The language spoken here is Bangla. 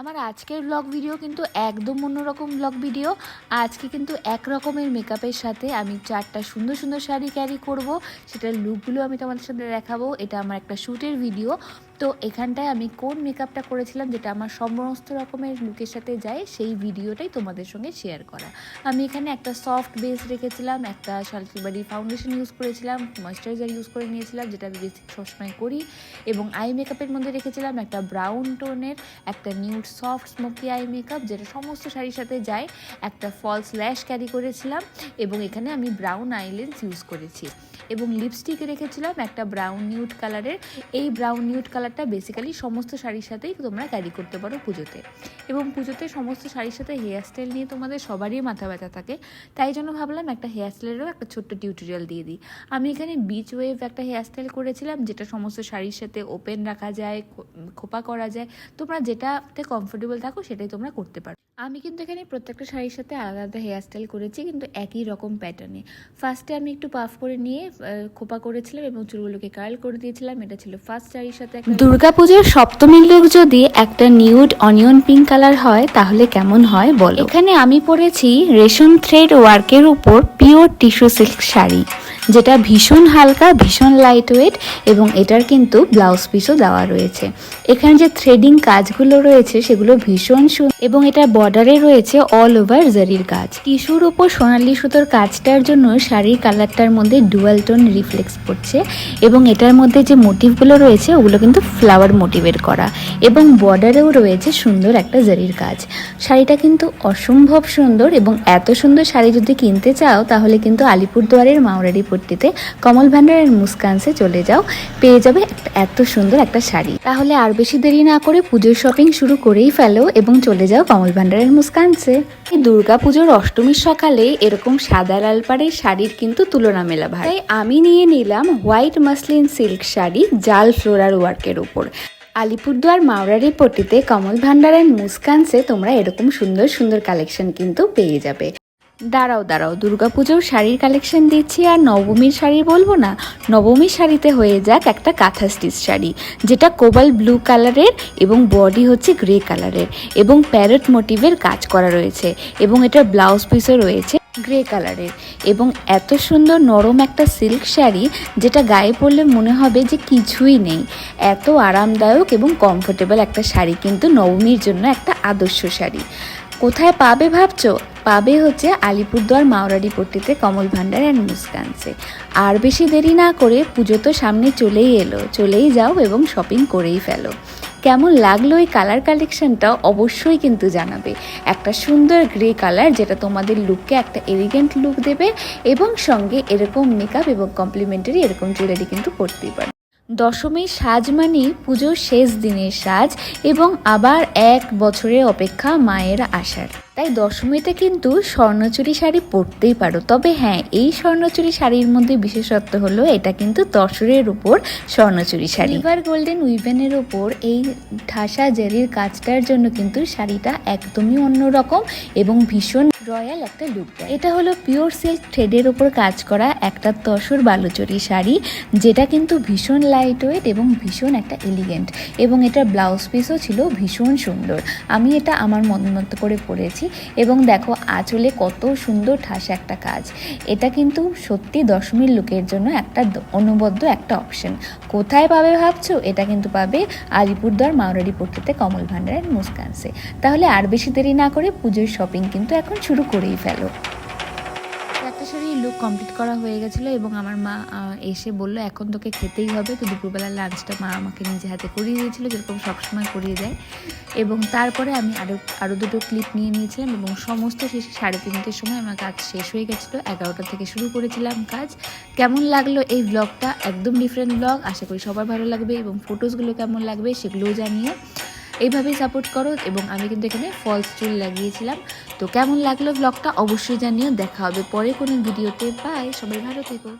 আমার আজকের ব্লগ ভিডিও কিন্তু একদম অন্যরকম ব্লগ ভিডিও আজকে কিন্তু এক রকমের মেকআপের সাথে আমি চারটা সুন্দর সুন্দর শাড়ি ক্যারি করব। সেটার লুকগুলো আমি তোমাদের সাথে দেখাবো। এটা আমার একটা শ্যুটের ভিডিও তো এখানটায় আমি কোন মেকআপটা করেছিলাম যেটা আমার সমস্ত রকমের লুকের সাথে যায়, সেই ভিডিওটাই তোমাদের সঙ্গে শেয়ার করা। আমি এখানে একটা সফট বেস রেখেছিলাম, একটা শালকিবাড়ি ফাউন্ডেশন ইউজ করেছিলাম ময়শ্চারাইজার ইউজ করে নিয়েছিলাম, যেটা আমি বেসিক সবসময় করি। এবং আই মেকআপের মধ্যে রেখেছিলাম একটা ব্রাউন টোনের একটা nude soft smoky eye makeup, যেটা সমস্ত শাড়ির সাথে যায়, একটা ফলস ল্যাশ ক্যারি করেছিলাম এবং এখানে আমি ব্রাউন আইলেন্স ইউজ করেছি এবং লিপস্টিক রেখেছিলাম একটা ব্রাউন নিউড কালারের এই ব্রাউন নিউড কালারটা বেসিক্যালি সমস্ত শাড়ির সাথেই তোমরা ক্যারি করতে পারো পুজোতে এবং পুজোতে সমস্ত শাড়ির সাথে হেয়ার স্টাইল নিয়ে তোমাদের সবারই মাথা ব্যথা থাকে। তাই জন্য ভাবলাম একটা হেয়ার স্টাইলেরও একটা ছোট্ট টিউটোরিয়াল দিয়ে দিই। আমি এখানে বিচ ওয়েভ একটা হেয়ার স্টাইল করেছিলাম, যেটা সমস্ত শাড়ির সাথে ওপেন রাখা যায় খোপা করা যায়। তোমরা যেটাতে কমফোর্টেবল থাকো সেটাই তোমরা করতে পারো। আমি কিন্তু এখানে প্রত্যেকটা শাড়ির সাথে আলাদা আলাদা হেয়ার স্টাইল করেছি কিন্তু একই রকম প্যাটার্নে ফার্স্টে আমি একটু পাফ করে নিয়ে খোপা করেছিলাম এবং চুলগুলোকে কার্ল করে দিয়েছিলাম। এটা ছিল ফার্স্ট শাড়ির সাথে দুর্গাপুজোর সপ্তমীর লুক যদি একটা নিউড অনিয়ন পিঙ্ক কালার হয় তাহলে কেমন হয় বলো? এখানে আমি পরেছি রেশম থ্রেড ওয়ার্কের উপর পিওর টিস্যু সিল্ক শাড়ি। যেটা ভীষণ হালকা, ভীষণ লাইট ওয়েট এবং এটার কিন্তু ব্লাউজ পিসও দেওয়া রয়েছে। এখানে যে থ্রেডিং কাজগুলো রয়েছে সেগুলো ভীষণ সুন্দর এবং এটা বর্ডারে রয়েছে অল ওভার জারির কাজ। টিস্যুর ওপর সোনালি সুতোর কাজটার জন্য শাড়ির কালারটার মধ্যে ডুয়াল টোন রিফ্লেক্স করছে এবং এটার মধ্যে যে মোটিভগুলো রয়েছে ওগুলো কিন্তু ফ্লাওয়ার মোটিভের করা এবং বর্ডারেও রয়েছে সুন্দর একটা জারির কাজ। শাড়িটা কিন্তু অসম্ভব সুন্দর এবং এত সুন্দর শাড়ি যদি কিনতে চাও তাহলে কিন্তু আলিপুরদুয়ারের মাওরারি পট্টিতে কমল ভান্ডারের মুস্কানসে চলে যাও। পেয়ে যাবে এত সুন্দর একটা শাড়ি। তাহলে আর বেশি দেরি না করে পুজোর শপিং শুরু করেই ফেলো এবং চলে যাও কমল ভান্ডারের মুস্কানসে। দুর্গা পুজোর অষ্টমীর সকালে এরকম সাদা লাল পাড়ের শাড়ির কিন্তু তুলনা মেলা ভাই। তাই আমি নিয়ে নিলাম হোয়াইট মাসলিন সিল্ক শাড়ি জাল ফ্লোরার ওয়ার্কের উপর। আলিপুরদুয়ার মাওরারি পট্টিতে কমল ভান্ডার অ্যান্ড মুস্কানসে তোমরা এরকম সুন্দর সুন্দর কালেকশন কিন্তু পেয়ে যাবে। দাঁড়াও দাঁড়াও, দুর্গাপুজোর শাড়ির কালেকশন দিচ্ছি আর নবমীর শাড়ি বলব না, নবমীর শাড়িতে হয়ে যাক একটা কাঁথা স্টিচ শাড়ি, যেটা কোবাল ব্লু কালারের এবং বডি হচ্ছে গ্রে কালারের এবং প্যারট মোটিভের কাজ করা রয়েছে এবং এটার ব্লাউজ পিসও রয়েছে গ্রে কালারের এবং এত সুন্দর নরম একটা সিল্ক শাড়ি যেটা গায়ে পরলে মনে হবে যে কিছুই নেই, এত আরামদায়ক এবং কমফোর্টেবল একটা শাড়ি কিন্তু নবমীর জন্য একটা আদর্শ শাড়ি। কোথায় পাবে ভাবছ? পাবে হচ্ছে আলিপুরদুয়ার মাওরারি পট্টিতে কমল ভান্ডার অ্যান্ড মুস্কানসে। আর বেশি দেরি না করে পুজো তো সামনে চলেই এলো, চলেই যাও এবং শপিং করেই ফেলো। কেমন লাগল এই কালার কালেকশনটা অবশ্যই কিন্তু জানাবে। একটা সুন্দর গ্রে কালার যেটা তোমাদের লুককে একটা এলিগেন্ট লুক দেবে এবং সঙ্গে এরকম মেকআপ এবং কমপ্লিমেন্টারি এরকম জুয়েলারি কিন্তু করতেই পারো দশমীর সাজ মানে পুজোর শেষ দিনের সাজ এবং আবার এক বছরের অপেক্ষা মায়ের আসার তাই দশমীতে কিন্তু স্বর্ণচুরি শাড়ি পরতেই পারো। তবে হ্যাঁ এই স্বর্ণচুরি শাড়ির মধ্যে বিশেষত্ব হলো এটা কিন্তু তসরের উপর স্বর্ণচুরি শাড়ি। এবার গোল্ডেন উইভেনের উপর এই ঠাসা জেরির কাজটার জন্য কিন্তু শাড়িটা একদমই অন্যরকম এবং ভীষণ রয়্যাল একটা লুক দেয়। এটা হলো পিওর সিল্ক থ্রেডের ওপর কাজ করা একটা তসর বালুচরি শাড়ি, যেটা কিন্তু ভীষণ লাইট ওয়েট এবং ভীষণ একটা এলিগেন্ট এবং এটার ব্লাউজ পিসও ছিল ভীষণ সুন্দর। আমি এটা আমার মন মতো করে পরেছি এবং দেখো আঁচলে কত সুন্দর ঠাসা একটা কাজ। এটা কিন্তু সত্যি দশমীর লুকের জন্য একটা অনবদ্য একটা অপশন কোথায় পাবে ভাবছ? এটা কিন্তু পাবে আলিপুরদুয়ার মাওরারি পট্টিতে কমল ভান্ডারের মুস্কানসে। তাহলে আর বেশি দেরি না করে পুজোর শপিং কিন্তু এখন শুরু করেই ফেলো। একটা শাড়ি লুক কমপ্লিট করা হয়ে গেছিল এবং আমার মা এসে বলল, এখন তোকে খেতেই হবে। তো দুপুরবেলার লাঞ্চটা মা আমাকে নিজে হাতে করিয়ে দিয়েছিল, যেরকম সবসময় করিয়ে দেয়। এবং তারপরে আমি আরও আরও দুটো ক্লিপ নিয়ে নিয়েছিলাম এবং সমস্ত শেষে সাড়ে তিনটের সময় আমার কাজ শেষ হয়ে গেছিল। এগারোটা থেকে শুরু করেছিলাম কাজ। কেমন লাগল এই ব্লগটা একদম ডিফারেন্ট ব্লগ আশা করি সবার ভালো লাগবে এবং ফটোসগুলো কেমন লাগবে সেগুলোও জানিও। এইভাবেই সাপোর্ট করো এবং আমি কিন্তু এখানে ফলস চুল লাগিয়েছিলাম। তো কেমন লাগল ব্লগটা অবশ্যই জানিও। দেখা হবে পরে কোনো ভিডিওতে বাই সবাই ভালো থেকো।